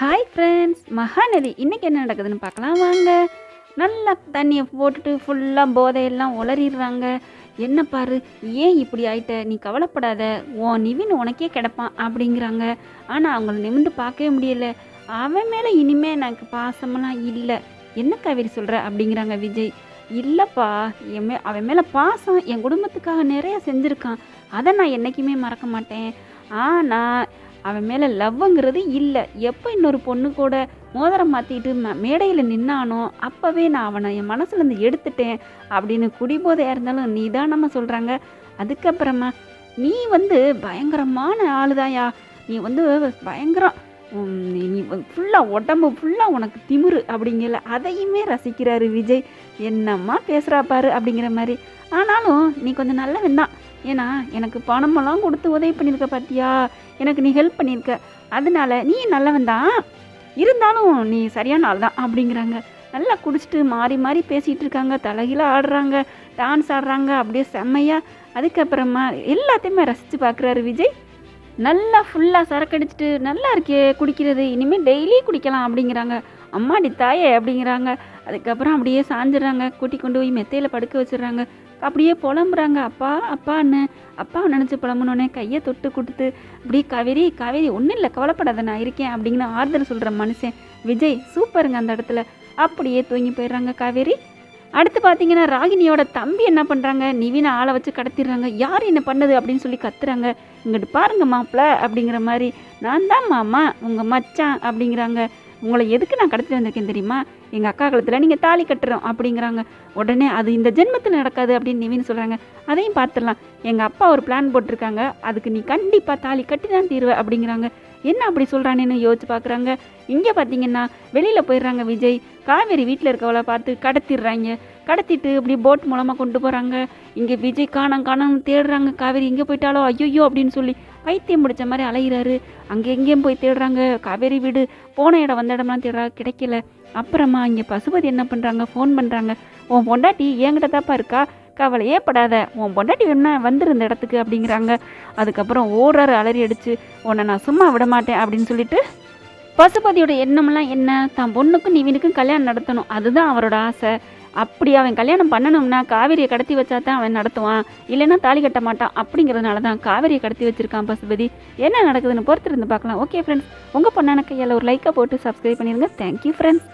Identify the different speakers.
Speaker 1: Hi friends Mahanadi இன்றைக்கி என்ன நடக்குதுன்னு பார்க்கலாம். வாங்க. நல்லா தண்ணியை போட்டுட்டு ஃபுல்லாக போதையெல்லாம் உளறிடுறாங்க. என்ன பாரு ஏன் இப்படி ஆயிட்ட? நீ கவலைப்படாத. உன் நிவின் உனக்கே கிடப்பான் அப்படிங்கிறாங்க. ஆனால் அவங்கள நிமிந்து பார்க்கவே முடியல. அவன் மேலே இனிமே எனக்கு பாசமெல்லாம் இல்லை. என்ன காவேரி சொல்கிற அப்படிங்கிறாங்க விஜய். இல்லைப்பா என் மே அவன் மேலே பாசம் என் குடும்பத்துக்காக நிறைய செஞ்சுருக்கான். அதை நான் என்றைக்குமே மறக்க மாட்டேன். ஆனால் அவன் மேலே லவ்வுங்கிறது இல்லை. எப்போ இன்னொரு பொண்ணு கூட மோதிரம் மாற்றிட்டு மேடையில் நின்னானோ அப்போவே நான் அவனை என் மனசுலேருந்து எடுத்துட்டேன் அப்படின்னு குடிபோதையாக இருந்தாலும் நிதானமாக சொல்கிறாங்க அதுக்கப்புறமா நீ வந்து பயங்கரமான ஆளுதாயா நீ வந்து பயங்கரம் நீ ஃபுல்லாக உடம்பு ஃபுல்லாக உனக்கு திமிரு அப்படிங்கல அதையுமே ரசிக்கிறாரு விஜய். என்னம்மா பேசுகிறா பாரு அப்படிங்கிற மாதிரி. ஆனாலும் நீ கொஞ்சம் நல்லவன் தான். ஏன்னா எனக்கு பணமெல்லாம் கொடுத்து உதவி பண்ணியிருக்க பார்த்தியா எனக்கு நீ ஹெல்ப் பண்ணியிருக்க. அதனால நீ நல்லவன் தான். இருந்தாலும் நீ சரியான ஆள் தான் அப்படிங்கிறாங்க. நல்லா குடிச்சிட்டு மாறி மாறி பேசிகிட்டு இருக்காங்க. தலைகீழ ஆடுறாங்க. டான்ஸ் ஆடுறாங்க. அப்படியே செம்மையாக அதுக்கப்புறமா எல்லாத்தையுமே ரசித்து பார்க்குறாரு விஜய். நல்லா ஃபுல்லாக சரக்கடிச்சிட்டு நல்லா இருக்கே குடிக்கிறது. இனிமேல் டெய்லி குடிக்கலாம் அப்படிங்கிறாங்க. அம்மாடி தாயே அப்படிங்கிறாங்க. அதுக்கப்புறம் அப்படியே சாஞ்சிடுறாங்க. கூட்டி கொண்டு போய் மெத்தையில் படுக்க வச்சிடுறாங்க. அப்படியே புலம்புறாங்க. அப்பா அப்பான்னு. அப்பா நினச்சி புலம்புனோடனே கையை தொட்டு கொடுத்து அப்படியே காவேரி காவேரி ஒன்றும் இல்லை கவலைப்படாத நான் இருக்கேன் அப்படிங்கிற ஆறுதல் சொல்கிற மனுஷன் விஜய் சூப்பருங்க அந்த இடத்துல. அப்படியே தூங்கி போயிடுறாங்க காவேரி. அடுத்து பார்த்தீங்கன்னா ராகினியோட தம்பி என்ன பண்ணுறாங்க நிவினை ஆளை வச்சு கடத்திடுறாங்க. யார் என்ன பண்ணது அப்படின்னு சொல்லி கத்துறாங்க. இங்கிட்டு பாருங்க மாப்பிள்ள அப்படிங்கிற மாதிரி நான் தான் மாமா உங்கள் மச்சான் அப்படிங்கிறாங்க. உங்களை எதுக்கு நான் கடத்திட்டு வந்திருக்கேன் தெரியுமா? எங்கள் அக்கா காலத்தில் நீங்கள் தாலி கட்டுறோம் அப்படிங்கிறாங்க. உடனே அது இந்த ஜென்மத்தில் நடக்காது அப்படின்னு நிவின் சொல்கிறாங்க அதையும் பார்த்துடலாம். எங்கள் அப்பா ஒரு பிளான் போட்டிருக்காங்க. அதுக்கு நீ கண்டிப்பாக தாலி கட்டி தான் தீருவ அப்படிங்கிறாங்க. என்ன அப்படி சொல்கிறானேன்னு யோசிச்சு பார்க்குறாங்க இங்கே பார்த்தீங்கன்னா வெளியில் போயிடுறாங்க விஜய். காவேரி வீட்டில் இருக்கவளை பார்த்து கடத்திடுறாங்க. கடத்திட்டு இப்படி போட் மூலமாக கொண்டு போகிறாங்க இங்கே விஜய் காணம் காணம் தேடுறாங்க. காவேரி எங்கே போயிட்டாலோ? ஐயோ அப்படின்னு சொல்லி பைத்தியம் முடித்த மாதிரி அலைகிறாரு அங்கே எங்கேயும் போய் தேடுறாங்க. காவேரி வீடு போன இடம் வந்த இடம்லாம் தேடுறா கிடைக்கல. அப்புறமா இங்கே பசுபதி என்ன பண்ணுறாங்க ஃபோன் பண்ணுறாங்க உன் பொண்டாட்டி என்கிட்ட தாப்பா இருக்கா? கவலையே படாத. உன் பொண்டாட்டி என்ன வந்துரு இந்த இடத்துக்கு அப்படிங்கிறாங்க. அதுக்கப்புறம் ஓடுறாரு அலறி அடிச்சு. உன்னை நான் சும்மா விட மாட்டேன் அப்படின்னு சொல்லிட்டு பசுபதியோட எண்ணம்லாம் என்ன? தான் பொண்ணுக்கும் நிவினுக்கும் கல்யாணம் நடத்தணும். அதுதான் அவரோட ஆசை. அப்படி அவன் கல்யாணம் பண்ணணும்னா காவேரியை கடத்தி வச்சா தான் அவன் நடத்துவான். இல்லைன்னா தாலி கட்ட மாட்டான். அப்படிங்கிறதுனால தான் காவேரியை கடத்தி வச்சிருக்கான் பசுபதி. என்ன நடக்குதுன்னு பொறுத்திருந்து பார்க்கலாம். ஓகே ஃப்ரெண்ட்ஸ் உங்கள் பொண்ணான கையால் ஒரு லைக்கை போட்டு சப்ஸ்கிரைப் பண்ணிடுங்க தேங்க்யூ ஃப்ரெண்ட்ஸ்